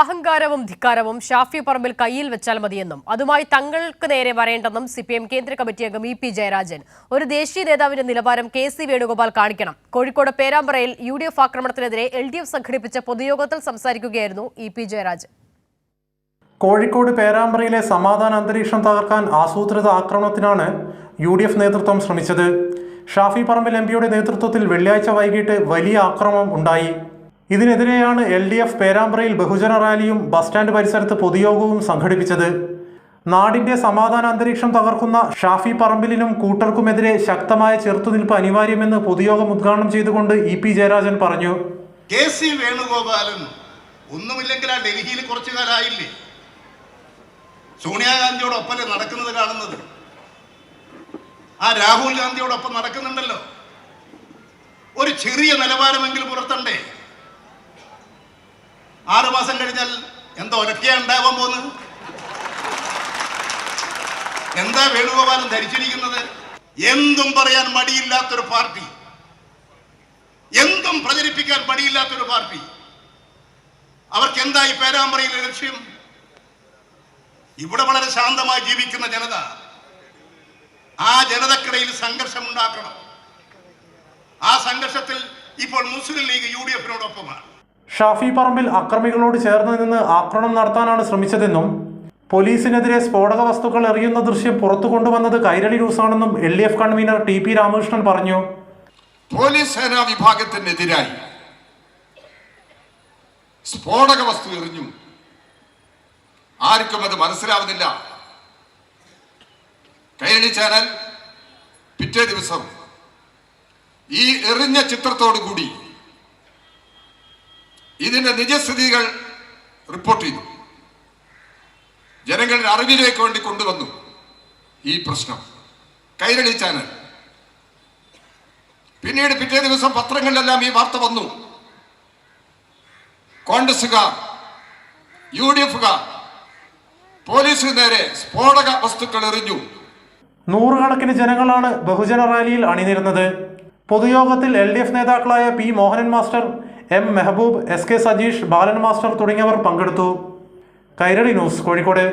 അഹങ്കാരവും ധിക്കാരവും ഷാഫി പറമ്പിൽ കയ്യിൽ വെച്ചാൽ മതിയെന്നും അതുമായി തങ്ങൾക്ക് നേരെ വരേണ്ടെന്നും സി പി എം കേന്ദ്ര കമ്മിറ്റി അംഗം ഇ പി ജയരാജൻ. ഒരു ദേശീയ നേതാവിന്റെ നിലവാരം കെ സി വേണുഗോപാൽ കാണിക്കണം. കോഴിക്കോട് പേരാമ്പ്രയിൽ യു ഡി എഫ് ആക്രമണത്തിനെതിരെ എൽ ഡി എഫ് സംഘടിപ്പിച്ച പൊതുയോഗത്തിൽ സംസാരിക്കുകയായിരുന്നു ഇ പി ജയരാജൻ. കോഴിക്കോട് പേരാമ്പ്രയിലെ സമാധാന അന്തരീക്ഷം തകർക്കാൻ ആസൂത്രിത ആക്രമണത്തിനാണ് യു ഡി എഫ് നേതൃത്വം ശ്രമിച്ചത്. ഷാഫി പറമ്പിൽ എം പിയുടെ നേതൃത്വത്തിൽ വെള്ളിയാഴ്ച വൈകിട്ട് വലിയ ആക്രമണം ഉണ്ടായി. ഇതിനെതിരെയാണ് എൽ ഡി എഫ് പേരാമ്പ്രയിൽ ബഹുജന റാലിയും ബസ് സ്റ്റാൻഡ് പരിസരത്ത് പൊതുയോഗവും സംഘടിപ്പിച്ചത്. നാടിന്റെ സമാധാന അന്തരീക്ഷം തകർക്കുന്ന ഷാഫി പറമ്പിലിനും കൂട്ടർക്കുമെതിരെ ശക്തമായ ചെറുത്തുനിൽപ്പ് അനിവാര്യമെന്ന് പൊതുയോഗം ഉദ്ഘാടനം ചെയ്തുകൊണ്ട് ഇ പി ജയരാജൻ പറഞ്ഞു. കെ സി വേണുഗോപാലൻ ഒന്നുമില്ലെങ്കിൽ ആ ഡൽഹിയിൽ കുറച്ചു കാലമായില്ലേ? സോണിയാഗാന്ധിയോടൊപ്പല്ലേ നടക്കുന്നത് കാണുന്നത്? ആ രാഹുൽ ഗാന്ധിയോടൊപ്പം നടക്കുന്നുണ്ടല്ലോ. ഒരു ചെറിയ നിലവാരമെങ്കിലും പുറത്തണ്ടേ മാസം കഴിഞ്ഞാൽ എന്താ ഒലക്കെയാ ഉണ്ടാവാൻ പോകുന്നത് എന്താ വേണുഗോപാലൻ ധരിച്ചിരിക്കുന്നത്? എന്തും പറയാൻ മടിയില്ലാത്തൊരു പാർട്ടി. എന്തും പ്രചരിപ്പിക്കാൻ മടിയില്ലാത്തൊരു പാർട്ടി. അവർക്ക് എന്താ ഈ ലക്ഷ്യം? ഇവിടെ വളരെ ശാന്തമായി ജീവിക്കുന്ന ജനത ആ ജനതക്കിടയിൽ സംഘർഷം ഉണ്ടാക്കണം ആ സംഘർഷത്തിൽ ഇപ്പോൾ മുസ്ലിം ലീഗ് യു ഡി എഫിനോടൊപ്പമാണ്. ഷാഫി പറമ്പിൽ അക്രമികളോട് ചേർന്ന് നിന്ന് ആക്രമണം നടത്താനാണ് ശ്രമിച്ചതെന്നും പോലീസിനെതിരെ സ്ഫോടക വസ്തുക്കൾ എറിയുന്ന ദൃശ്യം പുറത്തു കൊണ്ടുവന്നത് Kairali ന്യൂസാണെന്നും L D F convenor T P Ramakrishnan പറഞ്ഞു. പോലീസ് സേനാ വിഭാഗത്തിനെതിരായി സ്ഫോടക വസ്തു എറിഞ്ഞു. ആർക്കും അത് മനസ്സിലാവുന്നില്ല. കൈരളി ചാനൽ പിറ്റേ ദിവസം ഈ എറിഞ്ഞ ചിത്രത്തോടു കൂടി ഇതിന്റെ നിജസ്ഥിതികൾ റിപ്പോർട്ട് ചെയ്തു. ജനങ്ങളുടെ അറിവിലേക്ക് വേണ്ടി കൊണ്ടുവന്നു ഈ പ്രശ്നം. കൈരളി ചാനൽ. പിന്നീട് പിറ്റേ ദിവസം പത്രങ്ങളിലെല്ലാം ഈ വാർത്ത വന്നു. കോൺഗ്രസുകാർ യു ഡി എഫുകാർ പോലീസിന് നേരെ സ്ഫോടക വസ്തുക്കൾ എറിഞ്ഞു. നൂറുകണക്കിന് ജനങ്ങളാണ് ബഹുജന റാലിയിൽ അണിനിരുന്നത്. പൊതുയോഗത്തിൽ എൽ ഡി എഫ് നേതാക്കളായ P Mohanan master M Mehboob S K Sajeesh Balan master തുടങ്ങിയവർ പങ്കെടുത്തു. കൈരളി ന്യൂസ് കോഴിക്കോട്.